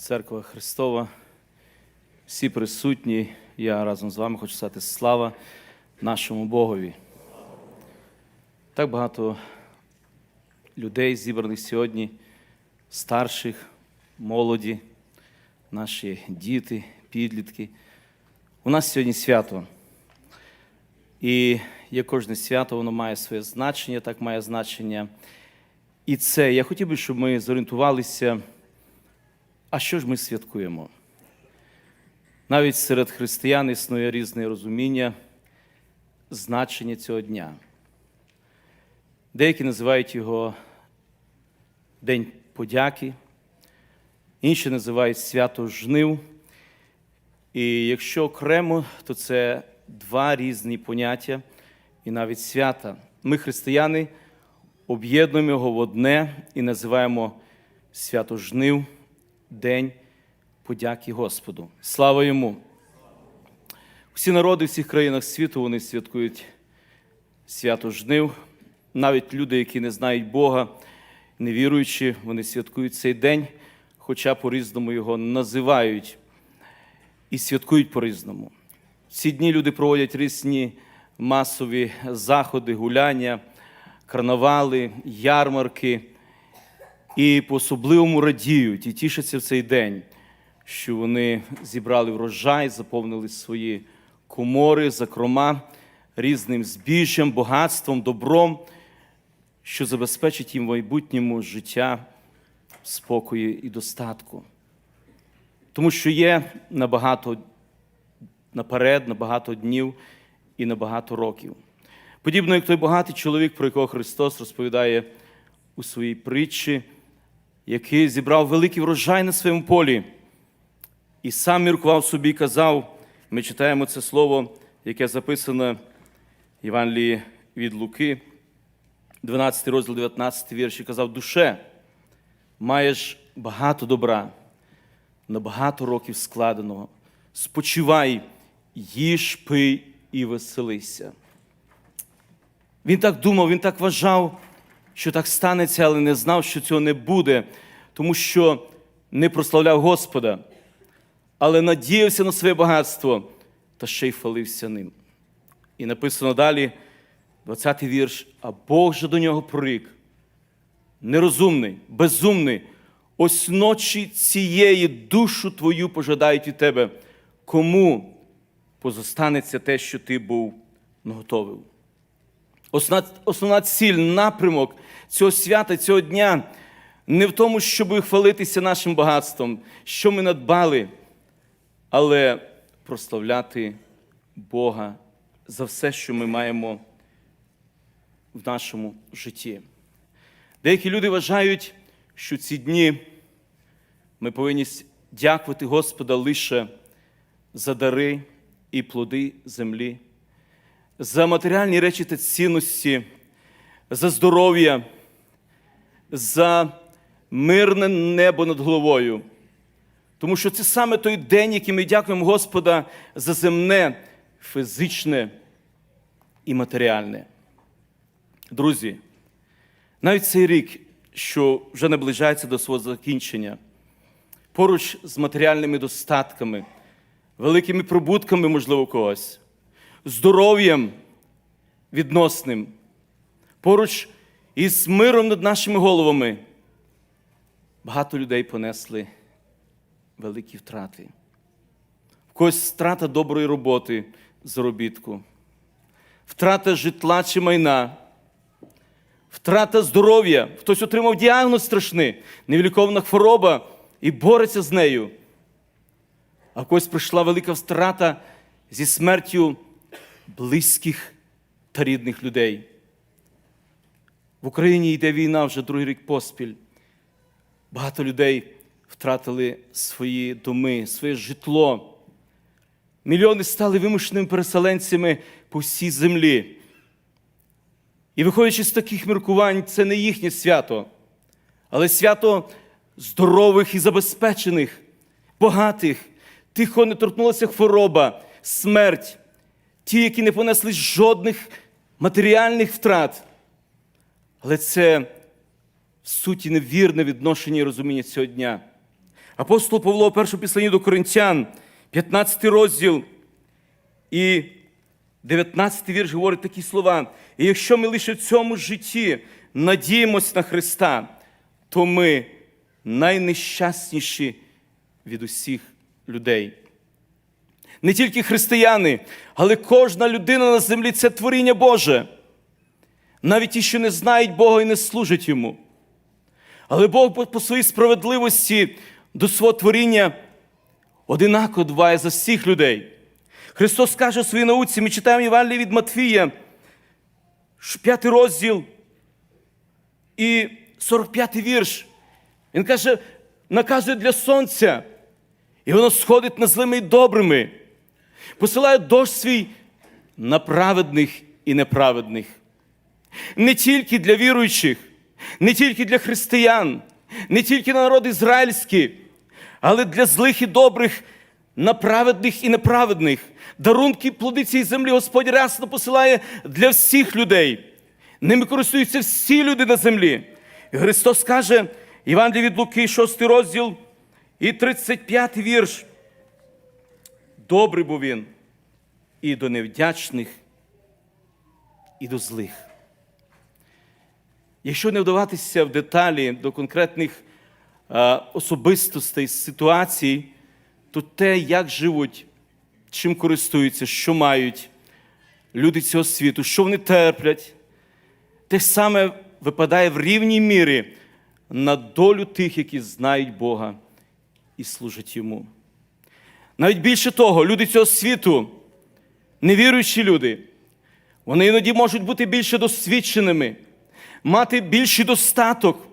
Церква Христова, всі присутні, я разом з вами хочу сказати слава нашому Богові. Так багато людей зібраних сьогодні, старших, молоді, наші діти, підлітки. У нас сьогодні свято. І як кожне свято, воно має своє значення, так має значення. І це я хотів би, щоб ми зорієнтувалися. А що ж ми святкуємо? Навіть серед християн існує різне розуміння значення цього дня. Деякі називають його День подяки, інші називають свято жнив. І якщо окремо, то це два різні поняття і навіть свята. Ми, християни, об'єднуємо його в одне і називаємо свято жнив. День подяки Господу. Слава йому! Всі народи в всіх країнах світу вони святкують свято жнив. Навіть люди, які не знають Бога, не віруючи, вони святкують цей день, хоча по-різному його називають і святкують по-різному. В ці дні люди проводять різні масові заходи, гуляння, карнавали, ярмарки і по-особливому радіють і тішаться в цей день, що вони зібрали врожай, заповнили свої комори, закрома різним збіжжям, багатством, добром, що забезпечить їм в майбутньому життя, спокою і достатку. Тому що є набагато наперед, на багато днів і на багато років. Подібно як той багатий чоловік, про якого Христос розповідає у своїй притчі, який зібрав великий врожай на своєму полі, і сам міркував собі і казав, ми читаємо це слово, яке записано в Євангелії від Луки, 12 розділ, 19 вірш, і казав, душе, маєш багато добра, на багато років складеного. Спочивай, їж, пий і веселися. Він так думав, він так вважав, що так станеться, але не знав, що цього не буде, тому що не прославляв Господа, але надіявся на своє багатство та ще й хвалився ним. І написано далі, 20-й вірш, а Бог же до нього прорік, нерозумний, безумний, ось ночі цієї душу твою пожадають від тебе, кому позостанеться те, що ти був наготовив. Основна, основна ціль, напрямок цього свята, цього дня не в тому, щоб хвалитися нашим багатством, що ми надбали, але прославляти Бога за все, що ми маємо в нашому житті. Деякі люди вважають, що ці дні ми повинні дякувати Господа лише за дари і плоди землі за матеріальні речі та цінності, за здоров'я, за мирне небо над головою. Тому що це саме той день, який ми дякуємо Господа за земне, фізичне і матеріальне. Друзі, навіть цей рік, що вже наближається до свого закінчення, поруч з матеріальними достатками, великими прибутками, можливо, когось здоров'ям відносним, поруч із миром над нашими головами, багато людей понесли великі втрати. В когось страта доброї роботи, заробітку, втрата житла чи майна, втрата здоров'я, хтось отримав діагноз страшний, невілікована хвороба і бореться з нею. А в когось прийшла велика втрата зі смертю близьких та рідних людей. В Україні йде війна вже другий рік поспіль. Багато людей втратили свої доми, своє житло. Мільйони стали вимушеними переселенцями по всій землі. І виходячи з таких міркувань, це не їхнє свято, але свято здорових і забезпечених, багатих, тих, кого не торкнулася хвороба, смерть, ті, які не понесли жодних матеріальних втрат. Але це в суті невірне відношення і розуміння цього дня. Апостол Павло, у першому післанні до Коринтян, 15 розділ і 19 вірш говорить такі слова. І якщо ми лише в цьому житті надіємось на Христа, то ми найнещасніші від усіх людей. Не тільки християни, але кожна людина на землі це творіння Боже. Навіть ті, що не знають Бога і не служать Йому. Але Бог по- своїй справедливості до свого творіння одинаково дбає за всіх людей. Христос каже у своїй науці, ми читаємо Євангеліє від Матфія, п'ятий розділ і 45 вірш. Він каже, наказує для сонця, і воно сходить на злими і добрими, посилає дощ свій на праведних і неправедних. Не тільки для віруючих, не тільки для християн, не тільки на народ ізраїльський, але для злих і добрих, на праведних і неправедних. Дарунки плоди цієї землі Господь рясно посилає для всіх людей. Ними користуються всі люди на землі. Христос каже, Іван від Луки, 6 розділ і 35 вірш. Добрий був він і до невдячних, і до злих. Якщо не вдаватися в деталі до конкретних е, особистостей, ситуацій, то те, як живуть, чим користуються, що мають люди цього світу, що вони терплять, те саме випадає в рівній мірі на долю тих, які знають Бога і служать Йому. Навіть більше того, люди цього світу, невіруючі люди, вони іноді можуть бути більше досвідченими, мати більший достаток,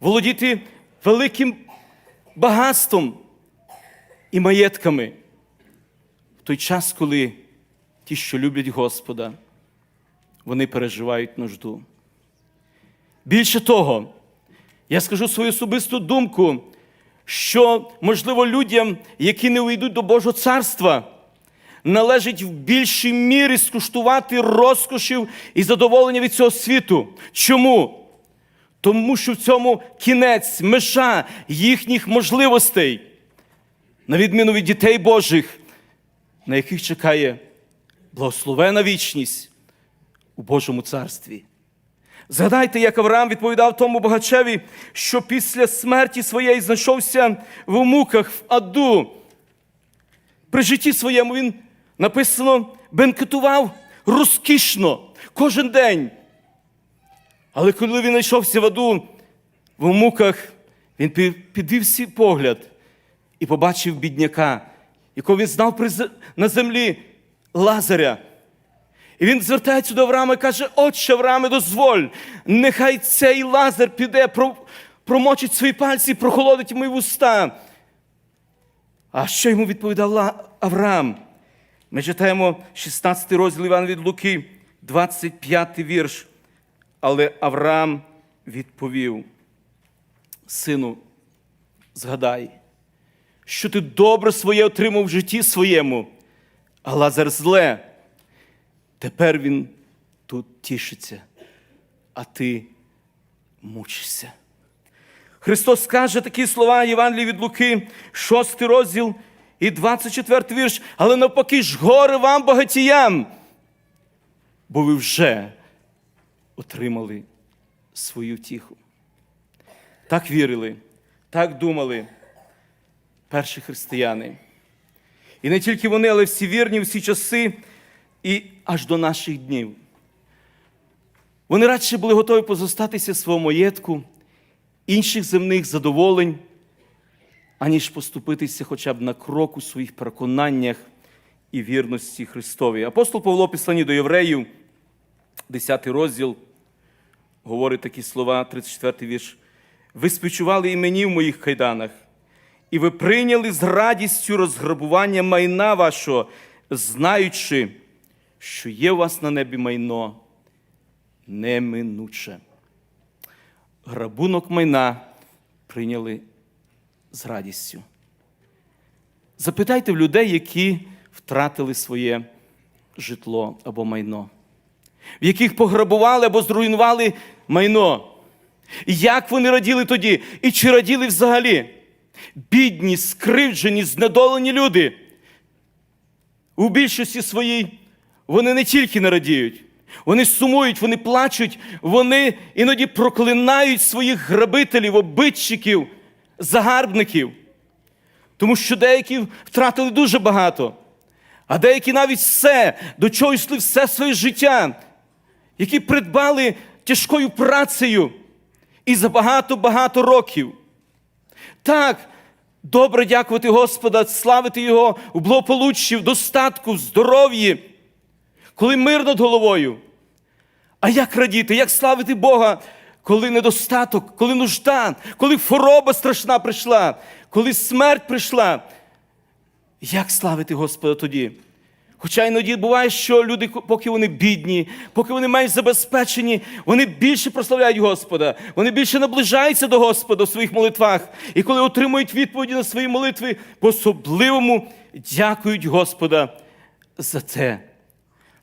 володіти великим багатством і маєтками. В той час, коли ті, що люблять Господа, вони переживають нужду. Більше того, я скажу свою особисту думку, що, можливо, людям, які не увійдуть до Божого царства, належить в більшій мірі скуштувати розкошів і задоволення від цього світу. Чому? Тому що в цьому кінець, межа їхніх можливостей, на відміну від дітей Божих, на яких чекає благословена вічність у Божому царстві. Згадайте, як Авраам відповідав тому багачеві, що після смерті своєї знайшовся в муках в аду. При житті своєму він написано бенкетував розкішно кожен день. Але коли він знайшовся в аду, в муках, він пі- підвів свій погляд і побачив бідняка, якого він знав на землі Лазаря. І він звертається до Авраама і каже: Отче Аврааме, дозволь, нехай цей лазар піде, промочить свої пальці прохолодить мої вуста. А що йому відповідав Авраам? Ми читаємо 16 розділ Івана від Луки, 25 вірш. Але Авраам відповів: Сину, згадай, що ти добре своє отримав в житті своєму, а Лазар зле. Тепер він тут тішиться, а ти мучишся. Христос каже такі слова Євангелії від Луки, 6 розділ і 24 вірш. Але навпаки ж горе вам багатіям, бо ви вже отримали свою втіху. Так вірили, так думали перші християни. І не тільки вони, але всі вірні, всі часи і аж до наших днів. Вони радше були готові позостатися свого маєтку, інших земних задоволень, аніж поступитися хоча б на крок у своїх переконаннях і вірності Христовій. Апостол Павло, писані до євреїв, 10 розділ, говорить такі слова, 34 вірш. Ви співчували і мені в моїх кайданах, і ви прийняли з радістю розграбування майна вашого, знаючи, що є у вас на небі майно неминуче. Грабунок майна прийняли з радістю. Запитайте в людей, які втратили своє житло або майно, в яких пограбували або зруйнували майно. Як вони раділи тоді? І чи раділи взагалі? бідні, скривджені, знедолені люди. У більшості своїй вони не тільки не радіють, вони сумують, вони плачуть, вони іноді проклинають своїх грабителів, обидчиків, загарбників. Тому що деякі втратили дуже багато, а деякі навіть все, до чого йшли все своє життя, які придбали тяжкою працею і за багато-багато років. Так, добре дякувати Господа, славити Його у благополуччі, в достатку, в здоров'ї, коли мир над головою. А як радіти, як славити Бога, коли недостаток, коли нужда, коли хвороба страшна прийшла, коли смерть прийшла? Як славити Господа тоді? Хоча іноді буває, що люди, поки вони бідні, поки вони менш забезпечені, вони більше прославляють Господа, вони більше наближаються до Господа в своїх молитвах. І коли отримують відповіді на свої молитви, по-особливому дякують Господа за це.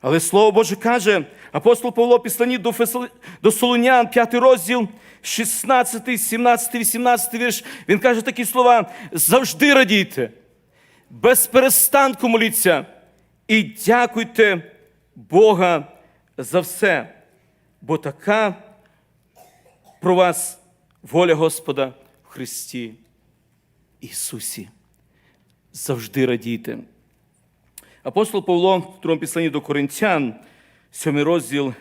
Але Слово Боже каже, апостол Павло післані до, Фесал... до Солонян, 5 розділ, 16, 17, 18 вірш, він каже такі слова: завжди радійте, без перестанку моліться і дякуйте Бога за все, бо така про вас воля Господа в Христі Ісусі. Завжди радійте. Апостол Павло в другому післанні до Коринтян, 7 розділ,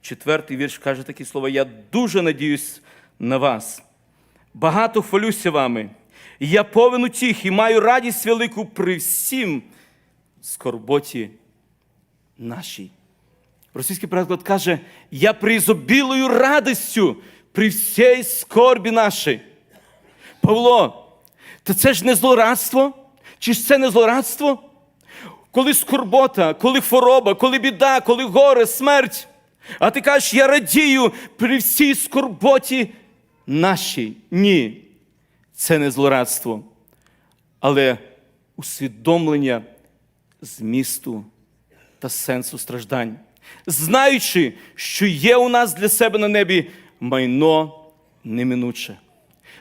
4 вірш, каже такі слова: Я дуже надіюсь на вас. Багато хвалюся вами. Я повен утіх і маю радість велику при всім скорботі нашій. Російський переклад каже: Я призобілою радістю при всій скорбі нашій. Павло, то це ж не злорадство? Чи ж це не злорадство? Коли скорбота, коли хвороба, коли біда, коли горе, смерть. А ти кажеш, я радію при всій скорботі нашій. Ні, це не злорадство, але усвідомлення змісту та сенсу страждань, знаючи, що є у нас для себе на небі майно неминуче.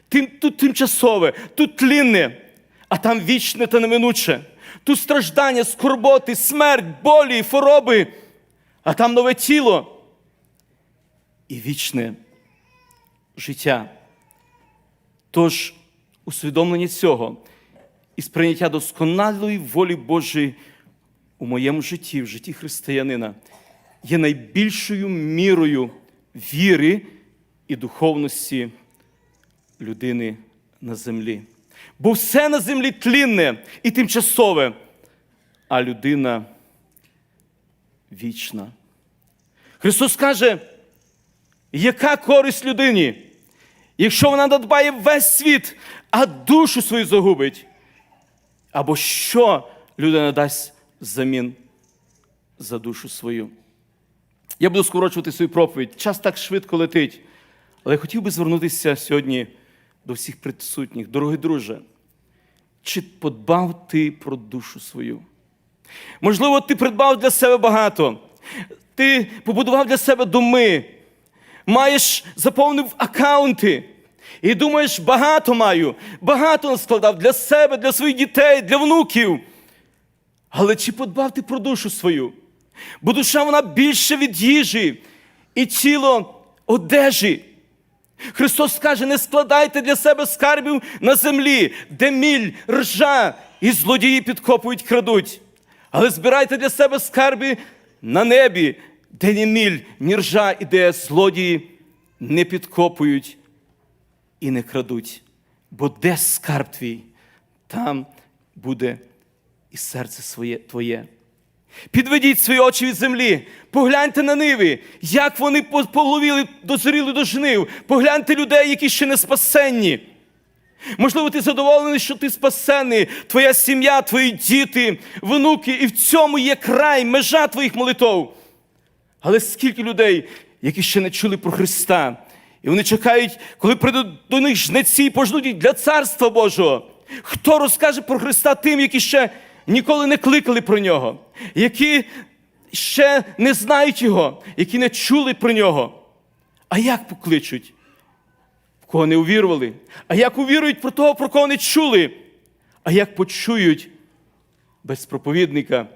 Тим, тут тимчасове, тут тлінне, а там вічне та неминуче. Тут страждання, скорботи, смерть, болі, хвороби, а там нове тіло і вічне життя. Тож, усвідомлення цього і сприйняття досконалої волі Божої у моєму житті, в житті християнина, є найбільшою мірою віри і духовності людини на землі. Бо все на землі тлінне і тимчасове, а людина вічна. Христос каже, яка користь людині, якщо вона надбає весь світ, а душу свою загубить? Або що людина дасть взамін за душу свою? Я буду скорочувати свою проповідь. Час так швидко летить. Але я хотів би звернутися сьогодні до всіх присутніх. Дорогий друже, чи подбав ти про душу свою? Можливо, ти придбав для себе багато. Ти побудував для себе доми, маєш заповнив акаунти. І думаєш, багато маю, багато складав для себе, для своїх дітей, для внуків. Але чи подбав ти про душу свою? Бо душа вона більше від їжі і тіло одежі. Христос каже: не складайте для себе скарбів на землі, де міль, ржа і злодії підкопують, крадуть. Але збирайте для себе скарби на небі, де ні міль, ні ржа, і де злодії не підкопують і не крадуть. Бо де скарб твій, там буде і серце своє твоє. Підведіть свої очі від землі, погляньте на ниви, як вони половіли, дозріли до жнив. Погляньте людей, які ще не спасенні. Можливо, ти задоволений, що ти спасений, твоя сім'я, твої діти, внуки, і в цьому є край, межа твоїх молитов. Але скільки людей, які ще не чули про Христа, і вони чекають, коли прийдуть до них жнеці і пожнуть для Царства Божого. Хто розкаже про Христа тим, які ще ніколи не кликали про нього, які ще не знають Його, які не чули про нього. А як покличуть? В кого не увірували, а як увірують про того, про кого не чули, а як почують без проповідника,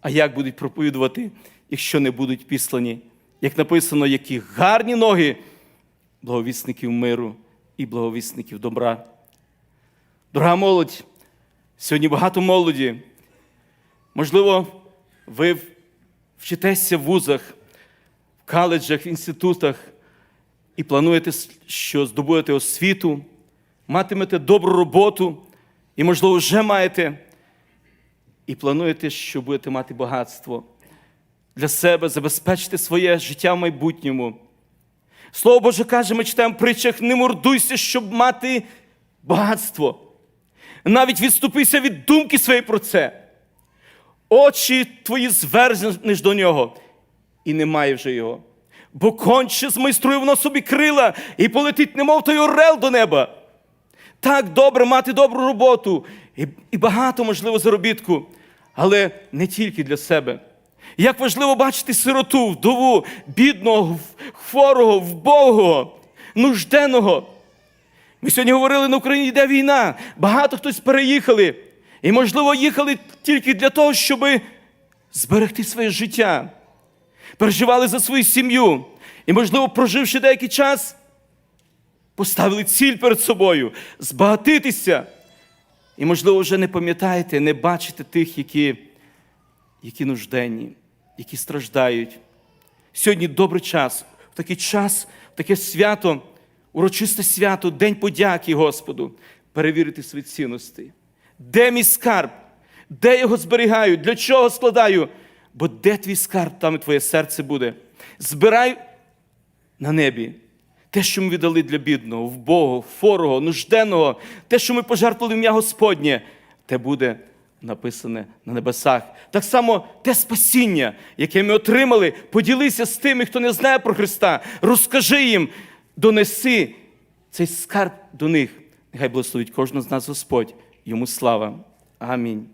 а як будуть проповідувати, якщо не будуть післані. Як написано, які гарні ноги благовісників миру і благовісників добра. Дорога молодь, сьогодні багато молоді. Можливо, ви вчитеся в вузах, в коледжах, в інститутах і плануєте, що здобудете освіту, матимете добру роботу, і, можливо, вже маєте, і плануєте, що будете мати багатство для себе, забезпечити своє життя в майбутньому. Слово Боже каже, ми читаємо притчах, не мордуйся, щоб мати багатство. Навіть відступися від думки своєї про це. Очі твої звернеш до нього, і немає вже його. Бо конче змайструє воно собі крила і полетить, немов той орел до неба. Так добре мати добру роботу і, і багато, можливо, заробітку, але не тільки для себе. Як важливо бачити сироту, вдову, бідного, хворого, вбогого, нужденного. Ми сьогодні говорили, на Україні йде війна. Багато хтось переїхали. І, можливо, їхали тільки для того, щоб зберегти своє життя. Переживали за свою сім'ю. І, можливо, проживши деякий час, поставили ціль перед собою збагатитися. І, можливо, вже не пам'ятаєте, не бачите тих, які, які нужденні, які страждають. Сьогодні добрий час, в такий час, в таке свято, урочисте свято, День подяки Господу, перевірити свої цінності. Де мій скарб? Де його зберігаю? Для чого складаю? Бо де твій скарб, там і твоє серце буде. Збирай на небі те, що ми віддали для бідного, вбогого, хворого, нужденного, те, що ми пожертвували в ім'я Господнє, те буде написане на небесах. Так само те спасіння, яке ми отримали, поділися з тими, хто не знає про Христа. Розкажи їм, донеси цей скарб до них. Нехай благословить кожного з нас Господь. Йому слава. Амінь.